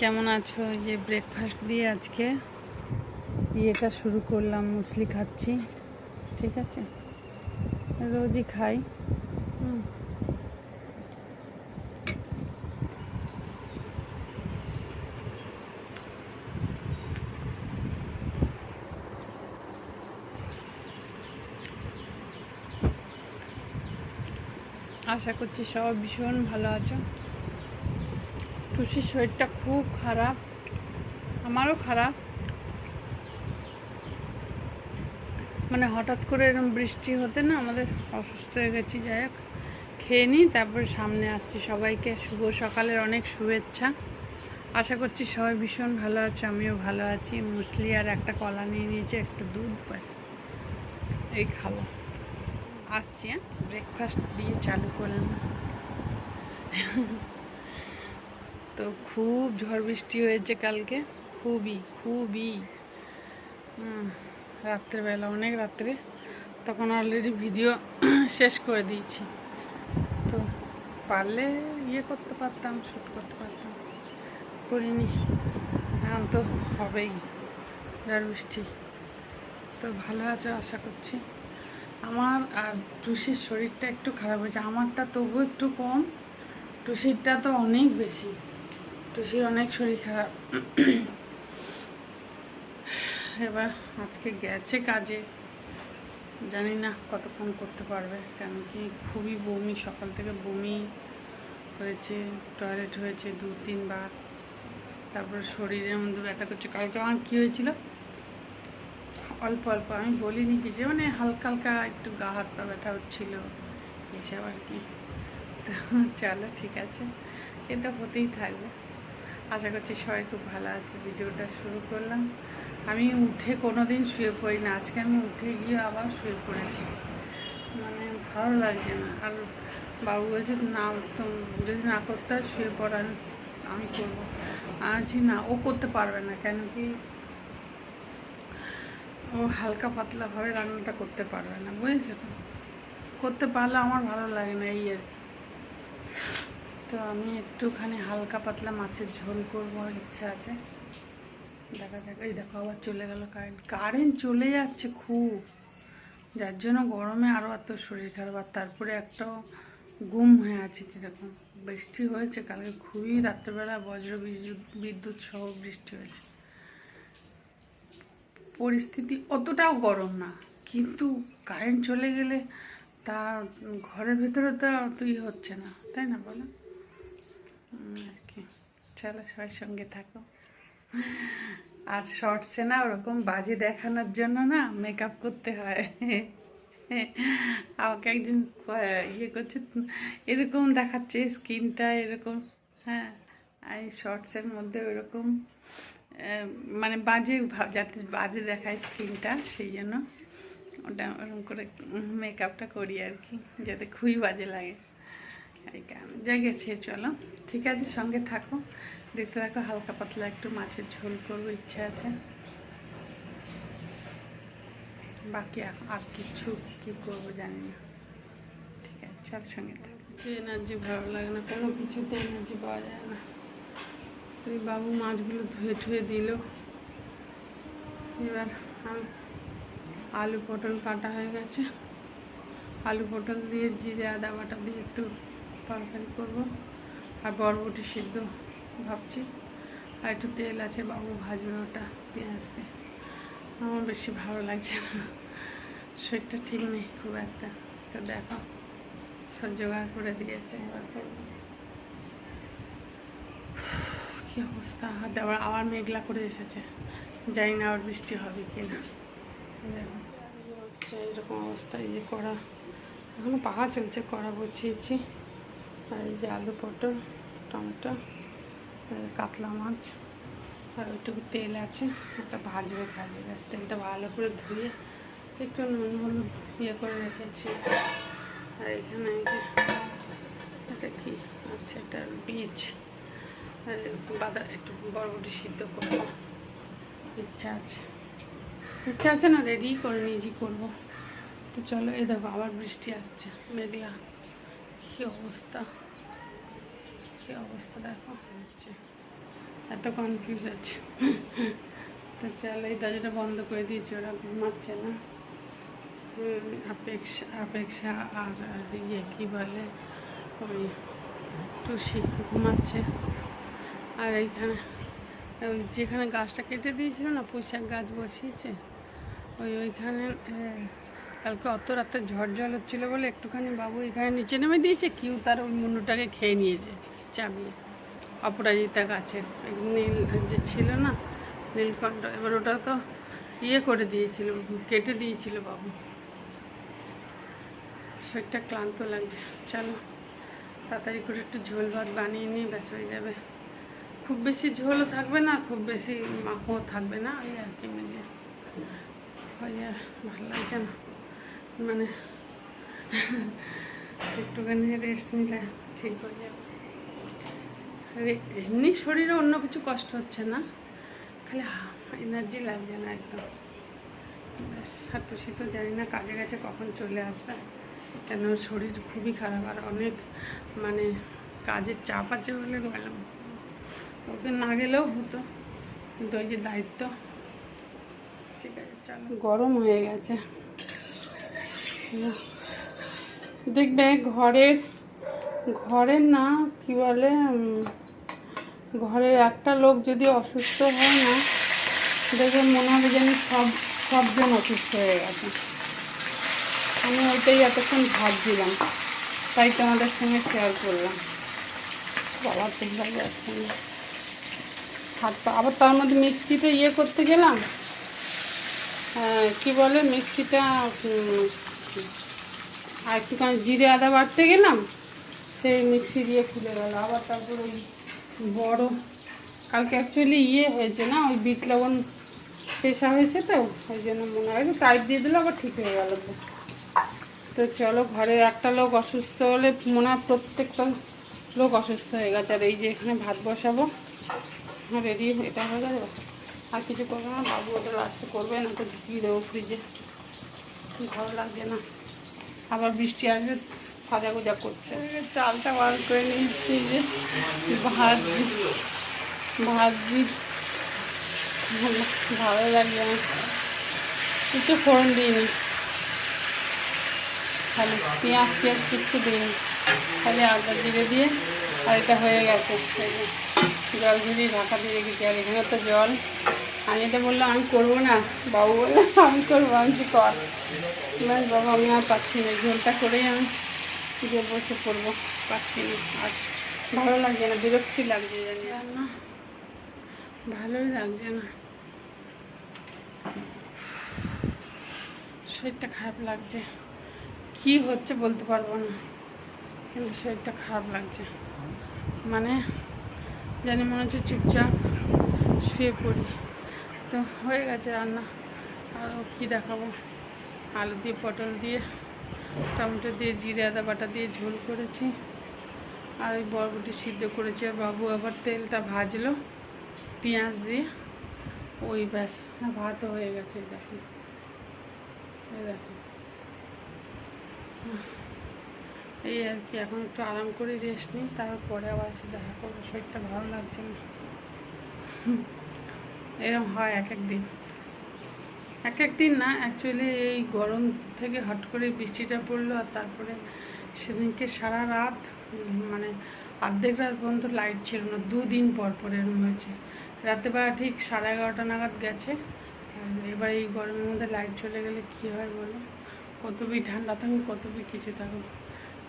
কেমন আছো? যে ব্রেকফাস্ট দিয়ে আজকে। ইয়েটা শুরু করলাম, মুসলি খাচ্ছি, ঠিক আছে? রোজই খাই। আশা করছি সব ভীষণ ভালো আছো। টুসির শরীরটা খুব খারাপ, আমারও খারাপ। মানে হঠাৎ করে এরকম বৃষ্টি হতে না আমাদের অসুস্থ হয়ে গেছি, যাই হোক। খেয়ে নিই, তারপরে সামনে আসছি সবাইকে। শুভ সকালের অনেক শুভেচ্ছা। আশা করছি সবাই ভীষণ ভালো আছে, আমিও ভালো আছি। মুসলি আর একটা কলা নিয়ে নিয়েছি, একটু দুধ এই খাব। আসছি হ্যাঁ? ব্রেকফাস্ট দিয়ে চালু করলাম। তো খুব ঝড় বৃষ্টি হয়েছে কালকে। খুবই খুবই। রাত্রেবেলা, অনেক রাত্রে। তখন অলরেডি ভিডিও শেষ করে দিয়েছি। তো পারলে ইয়ে করতে পারতাম শ্যুট করতে পারতাম। করিনি। এখন তো হবেই ঝড় বৃষ্টি। তো ভালো আছে, আশা করছি। আমার আর টুসির শরীরটা একটু খারাপ হয়েছে। আমারটা তবু একটু কম। টুসিরটা তো অনেক বেশি। টুসির অনেক শরীর খারাপ। এবার আজকে গেছে কাজে। জানি না কতক্ষণ করতে পারবে, কেন কি খুবই বমি, সকাল থেকে বমি হয়েছে টয়লেট হয়েছে দু, তিনবার। তারপরে শরীরের মধ্যে ব্যথা করছে। কালকে আমার কী হয়েছিল? অল্প অল্প, আমি বলিনি কি যে মানে হালকা হালকা একটু গা হাত পা ব্যথা হচ্ছিল। এসব আর কি? তো চলো, ঠিক আছে। এটা হতেই থাকবে। আশা করছি সবাই খুব ভালো আছে, ভিডিওটা শুরু করলাম। আমি উঠে কোনো দিন শুয়ে পড়ি না আজকে আমি উঠে গিয়ে আবার শুয়ে পড়েছি। মানে ভালো লাগছে না। আর বাবু বলছে, না, তো যদি না করতে হয় শুয়ে পড়া, আমি করব। আছি না, ও করতে পারবে না। কেন কি? ও হালকা পাতলাভাবে রান্নাটা করতে পারবে না, বুঝেছ? তো করতে পারলে আমার ভালো লাগে না, এই আর। তো আমি একটুখানি হালকা পাতলা মাছের ঝোল করব ইচ্ছা আছে। দেখা যাক, এই দেখো আবার চলে গেল কারেন্ট কারেন্ট চলে যাচ্ছে খুব। যার জন্য গরমে আরও এত শরীর খারাপ। আর তারপরে একটাও গুম হয়ে আছে কীরকম বৃষ্টি হয়েছে, কালকে খুবই রাত্রেবেলা বজ্র বিদ্যুৎ সহ বৃষ্টি হয়েছে। পরিস্থিতি অতটাও গরম না। কিন্তু কারেন্ট চলে গেলে তা ঘরের ভেতরে তো তুই হচ্ছে না। তাই না বলো? চলো সবার সঙ্গে থাকো। আর শর্টসে না ওরকম বাজে দেখানোর জন্য না মেকআপ করতে হয়। আমাকে একদিন ইয়ে করছে, এরকম দেখাচ্ছে স্কিনটা এরকম হ্যাঁ। এই শর্টসের মধ্যে ওরকম মানে বাজে যাতে বাজে দেখায় স্কিনটা, সেই জন্য ওটা ওরকম করে মেকআপটা করি আর কি, যাতে খুবই বাজে লাগে। এই কারণে চলো। ঠিক আছে, সঙ্গে থাকো। দেখতে থাকো, হালকা পাতলা একটু মাছের ঝোল করব, ইচ্ছা আছে। বাকি আর কিছু কি করব জানি না। ঠিক আছে, চল সঙ্গে থাকো। এনার্জি ভালো লাগে না, কোনো কিছুতে এনার্জি পাওয়া যায় না। তুই বাবু মাছগুলো ধুয়ে ঠুয়ে দিল। এবার আলু পটল কাটা হয়ে গেছে। আলু পটল দিয়ে, জিরে, আদা বাটা দিয়ে একটু তরকারি করব। আর বরবটি সিদ্ধ ভাবছি। আর একটু তেল আছে, বাবু ভাজবে ওটা পেঁয়াজ আমার বেশি ভালো লাগছে না। শরীরটা ঠিক নেই খুব একটা। তো দেখো, সব জোগাড় করে দিয়েছে এবার করব। কি অবস্থা? হাত আবার আবার মেঘলা করে এসেছে। জানি না আবার বৃষ্টি হবে কি না। হচ্ছে এরকম অবস্থা, এই যে করা এখনও পাকা চলছে করা বসিয়েছি। আর এই যে আলু পটল, টমেটো কাতলা মাছ, আর ওইটুকু তেল আছে ওটা ভাজবে ভাজবে। ব্যাস, তেলটা ভালো করে ধুয়ে একটু নুন হলুদ ইয়ে করে রেখেছি। আর এখানে এটা কি? আচ্ছা এটা বীজ। আর বাদা, একটু বরবটি সিদ্ধ করব ইচ্ছা আছে। ইচ্ছা আছে না রেডি করে নিজেই করব। তো চলো, এই দেখো, আবার বৃষ্টি আসছে, মেঘলা। কী অবস্থা? কী অবস্থা দেখো? হচ্ছে এত কনফিউজ আছে। তো চল এই দরজাটা বন্ধ করে দিয়েছি ওরা ঘুমাচ্ছে না। হুম, অপেক্ষা অপেক্ষা আর ইয়ে কী বলে? ওই টুসি ঘুমাচ্ছে। আর এইখানে ওই যেখানে গাছটা কেটে দিয়েছিল না পুঁইশাক গাছ বসিয়েছে ওই ওইখানে কালকে অত রাতে ঝড় জল হচ্ছিল বলে একটুখানি বাবু এখানে নিচে নেমে দিয়েছে, কেউ তার ওই মুন্ডুটাকে খেয়ে নিয়েছে চাবিয়ে অপরাজিতা গাছের নীল যে ছিল না, নীলকণ্ঠ, এবার ওটা তো ইয়ে করে দিয়েছিল, কেটে দিয়েছিল বাবু। শরীরটা ক্লান্ত লাগছে। চলো, তাড়াতাড়ি করে একটু ঝোল ভাত বানিয়ে নিয়ে ব্যাস হয়ে যাবে। খুব বেশি ঝোলও থাকবে না, খুব বেশি মাখও থাকবে না, ওই আর কি মিলিয়ে ভালো লাগছে না। মানে একটুখানি রেস্ট নিলে ঠিক হয়ে যাবে। এমনি শরীরে অন্য কিছু কষ্ট হচ্ছে না। খালি এনার্জি লাগছে না একদম। ব্যাস আর টুসি তো জানি না কাজে গেছে কখন চলে আসবে। কেন, শরীর খুবই খারাপ আর অনেক মানে কাজের চাপ আছে বলে গেলাম ওকে না গেলেও হতো, কিন্তু ওই যে দায়িত্ব, ঠিক আছে, চলো। গরম হয়ে গেছে। দেখবে ঘরের ঘরের না কি বলে ঘরের একটা লোক যদি অসুস্থ হয় না দেখবে মনে হবে যেন সব সবজন অসুস্থ হয়ে গেছে। আমি ওইটাই এতক্ষণ ভাবছিলাম তাই তোমাদের সঙ্গে শেয়ার করলাম। বাবা হয়ে যাচ্ছে না হাত পা আবার তার মধ্যে মিক্সিতে ইয়ে করতে গেলাম? হ্যাঁ, কি বলে মিক্সিটা আর একটুখানি জিরে আদা বাটতে গেলাম, সেই মিক্সি দিয়ে খুলে গেল। আবার তারপর ওই বড়, কালকে অ্যাকচুয়ালি ইয়ে হয়েছে না, ওই বিট লবণ পেশা হয়েছে তো, ওই জন্য মনে হয় টাইপ দিয়ে দিলে আবার ঠিক হয়ে গেল তো। তো চলো, ঘরে একটা লোক অসুস্থ হলে মনে হয় প্রত্যেকটা লোক অসুস্থ হয়ে গেছে। আর এই যে এখানে ভাত বসাবো রেডি এটা হয়ে গেল? আর কিছু করবে না, বাবু ওটা লাস্টে করবে, না তো ঢুকিয়ে দেবো ফ্রিজে ভালো লাগছে না। আবার বৃষ্টি আসবে সাজা গোজা করছে চালটা বার করে নিয়েছি যে ভাজি। ভাজি। ভালো লাগছে না। কিছু ফোড়ন দিইনি খালি পেঁয়াজ পেঁয়াজ কিচ্ছু দিইনি খালি আদা জিরে দিয়ে আর এটা হয়ে গেছে। জল ঝুলিয়ে ঢাকা দিয়ে রেখেছি। আর এখানে তো জল আমি এটা বললাম আমি করব না। বাবু বলল আমি করব আমি কি কর? ব্যাস বাবা আমি আর পাচ্ছি না ঝোলটা করেই আমি যে বসে পড়ব পাচ্ছি না। আর ভালো লাগছে না বিরক্তি লাগছে জানি। না ভালোই লাগছে না। শরীরটা খারাপ লাগছে। কি হচ্ছে বলতে পারব না কিন্তু শরীরটা খারাপ লাগছে। মানে জানি মনে হচ্ছে চুপচাপ শুয়ে পড়ি। তো হয়ে গেছে রান্না। আর কী দেখাবো? আলু দিয়ে, পটল দিয়ে, টমেটো দিয়ে, জিরে, আদা বাটা দিয়ে ঝোল করেছি। আর ওই বরবটি সিদ্ধ করেছি, আর বাবু আবার তেলটা ভাজলো পেঁয়াজ দিয়ে। ওই ব্যাস, ভাতও হয়ে গেছে, এই দেখুন এই আর কি, এখন একটু আরাম করে রেস্ট নিই, তারপরে আবার এসে দেখা করব। শরীরটা ভালো লাগছে না। হুম, এরকম হয় এক এক দিন। এক এক দিন না অ্যাকচুয়ালি এই গরম থেকে হট করে বৃষ্টিটা পড়ল আর তারপরে সেদিনকে সারা রাত মানে অর্ধেক রাত পর্যন্ত লাইট ছিল না দুদিন পর পর এরকম হয়েছে। রাত্রেবেলা ঠিক সাড়ে এগারোটা নাগাদ গেছে। এবার এই গরমের মধ্যে লাইট চলে গেলে কী হয় বলো? কত বি ঠান্ডা থাকুক কত বি কিছু থাকুক।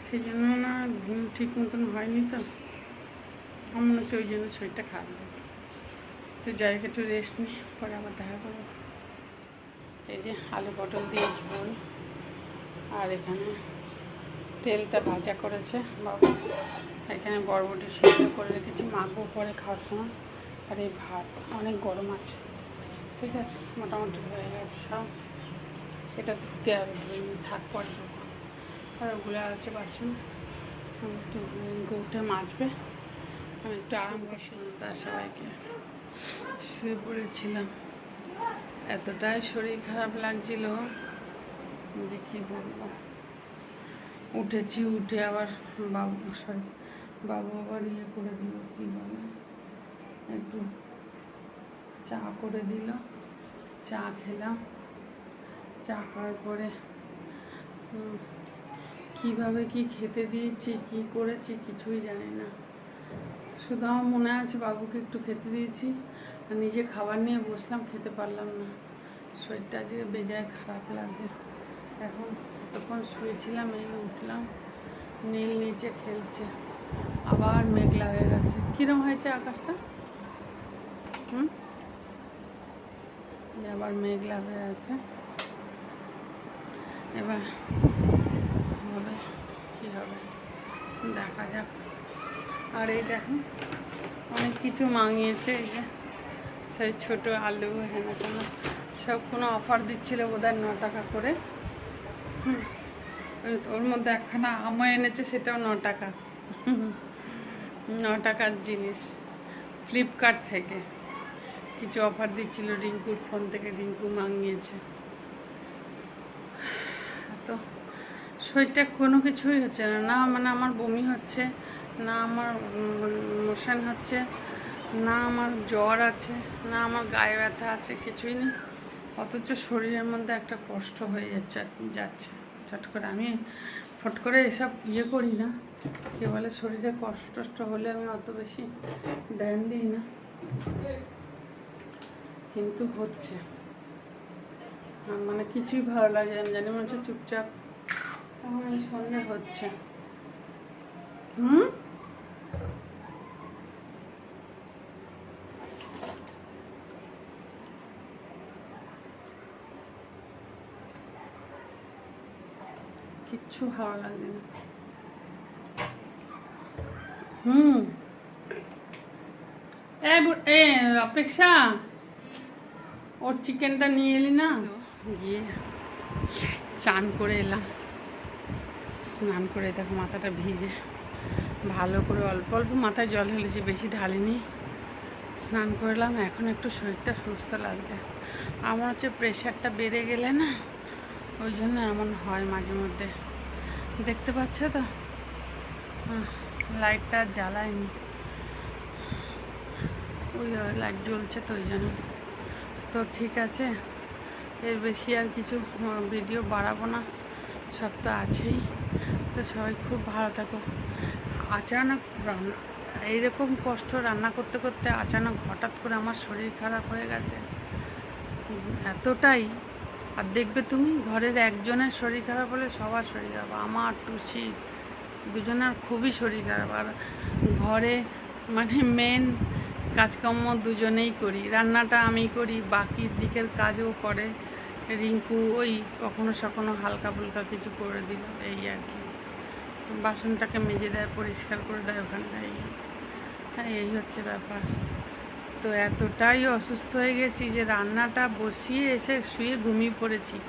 সেই জন্য না ঘুম ঠিক মতন হয়নি তো। আমার মনে হচ্ছে ওই জন্য শরীরটা খারাপ তো যাই একটু রেস্ট নিই পরে আবার দেখা করব। এই যে আলু পটল দিয়ে ঝোল, আর এখানে তেলটা ভাজা করেছে বাবু। এখানে বরবটি সিদ্ধ করে রেখেছি, মাখবো পরে খাওয়ার সময়। আর এই ভাত অনেক গরম আছে, ঠিক আছে? মোটামুটি হয়ে গেছে সব। এটা ধুতে হবে থাক পরে আর ওগুলো আছে বাসন, একটু গৌটা মাজবে। আমি একটু আরাম করছি তার সবাইকে। শুয়ে পড়েছিলাম। এতটাই শরীর খারাপ লাগছিল যে কী বলব? উঠেছি, উঠে আবার বাবু, সরি, বাবু আবার ইয়ে করে দিল, কী বলে? একটু চা করে দিল, চা খেলাম। চা খাওয়ার পরে কীভাবে কি খেতে দিয়েছি, কি করেছি কিছুই জানি না। আমার মনে আছে বাবুকে একটু খেতে দিয়েছি। আর নিজে খাবার নিয়ে বসলাম, খেতে পারলাম না। শরীরটা আজকে বেজায় খারাপ লাগছে। এখন তখন শুয়েছিলাম, এই উঠলাম, নীল নিচে খেলছে। আবার মেঘলা হয়ে গেছে। কিরম হয়েছে আকাশটা? হুম? আবার মেঘলা হয়ে আছে। এবার হবে, কি হবে? দেখা যাক। আর এই দেখুন অনেক কিছু মাঙিয়েছে এই যে। সেই ছোটো আলু হেন তেন সব কোনো অফার দিচ্ছিল বোধহয় ন টাকা করে। ওর মধ্যে একখানা আমও এনেছে, সেটাও ন টাকা। ন টাকার জিনিস। ফ্লিপকার্ট থেকে। কিছু অফার দিচ্ছিল, রিঙ্কুর ফোন থেকে, রিঙ্কু মাঙিয়েছে। তো, শরীরটা কোনো কিছুই হচ্ছে না। না মানে আমার বমি হচ্ছে না আমার মোশন হচ্ছে, না আমার জ্বর আছে, না আমার গায়ে ব্যথা আছে, কিছুই নেই। অথচ শরীরের মধ্যে একটা কষ্ট হয়ে যাচ্ছে চট করে আমি ফট করে এসব ইয়ে করি না। কে বলে শরীরে কষ্ট টষ্ট হলে আমি অত বেশি ধ্যান দিই না। কিন্তু হচ্ছে। মানে কিছুই ভালো লাগে না, জানি মনে হচ্ছে চুপচাপ। এখন এই সন্ধে হচ্ছে। হুম? কিচ্ছু ভালো লাগে না। হুম। এ অপেক্ষা। ওর চিকেনটা নিয়ে এলি না? গিয়ে চান করে এলাম। স্নান করে দেখো মাথাটা ভিজে। ভালো করে অল্প অল্প মাথায় জল ঢেলেছি, বেশি ঢালিনি। স্নান করলাম এখন একটু শরীরটা সুস্থ লাগছে। আমার হচ্ছে প্রেশারটা বেড়ে গেলে না ওই জন্য এমন হয় মাঝে মধ্যে। দেখতে পাচ্ছ তো? লাইটটা জ্বালায়নি। ওই লাইট জ্বলছে তো ওই জন্য। তো ঠিক আছে, এর বেশি আর কিছু ভিডিও বাড়াবো না। সব তো আছেই। তো সবাই খুব ভালো থাকো। আচানক রান্না, এইরকম কষ্ট রান্না করতে করতে আচানক হঠাৎ করে আমার শরীর খারাপ হয়ে গেছে। এতটাই আর দেখবে তুমি ঘরের একজনের শরীর খারাপ হলে সবার শরীর খারাপ। আমার, টুসি, দুজনের খুবই শরীর খারাপ। আর ঘরে মানে মেন কাজকর্ম দুজনেই করি। রান্নাটা আমি করি, বাকি দিকের কাজও করে। রিঙ্কু ওই কখনো সখনো হালকা ফুলকা কিছু করে দিল, এই আর কি। বাসনটাকে মেজে দেয়, পরিষ্কার করে দেয় ওখানটায়। এই হচ্ছে ব্যাপার। তো এতটাই অসুস্থ হয়ে গেছি যে রান্নাটা বসিয়ে এসে শুয়ে ঘুমিয়ে পড়েছি।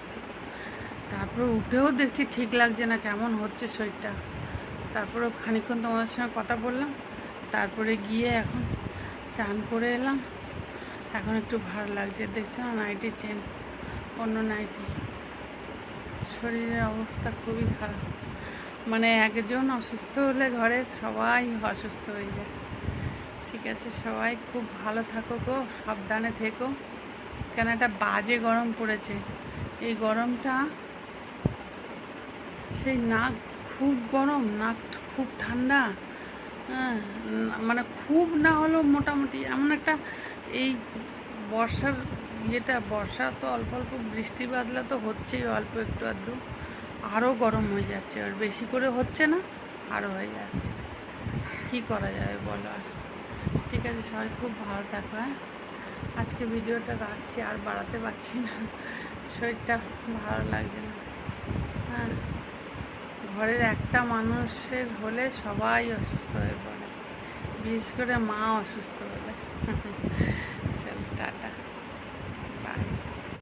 তারপর উঠেও দেখছি ঠিক লাগছে না কেমন হচ্ছে শরীরটা। তারপরে খানিকক্ষণ তোমাদের সঙ্গে কথা বললাম। তারপরে গিয়ে এখন চান করে এলাম। এখন একটু ভালো লাগছে, দেখছ না? নাইটি চেন, অন্য নাইটি। শরীরের অবস্থা খুবই খারাপ। মানে একজন অসুস্থ হলে ঘরের সবাই অসুস্থ হয়ে যায়। ঠিক আছে? সবাই খুব ভালো থাকো গো, সাবধানে থেকো। কেন একটা বাজে গরম পড়েছে। এই গরমটা সেই নাক খুব গরম, নাক খুব ঠান্ডা। হ্যাঁ মানে খুব না হলেও মোটামুটি এমন একটা এই বর্ষার ইয়েটা, বর্ষা তো অল্প অল্প বৃষ্টি বাদলা তো হচ্ছেই অল্প একটু আধটু। আরও গরম হয়ে যাচ্ছে, আর বেশি করে হচ্ছে না, আরও হয়ে যাচ্ছে। কী করা যাবে বলো আর? ঠিক আছে, সবাই খুব ভালো থাকো হ্যাঁ? আজকে ভিডিওটা রাখছি, আর বাড়াতে পারছি না। শরীরটা ভালো লাগছে না। হ্যাঁ ঘরের একটা মানুষের হলে সবাই অসুস্থ হয়ে পড়ে। বিশেষ করে মা অসুস্থ হলে। চল, টাটা।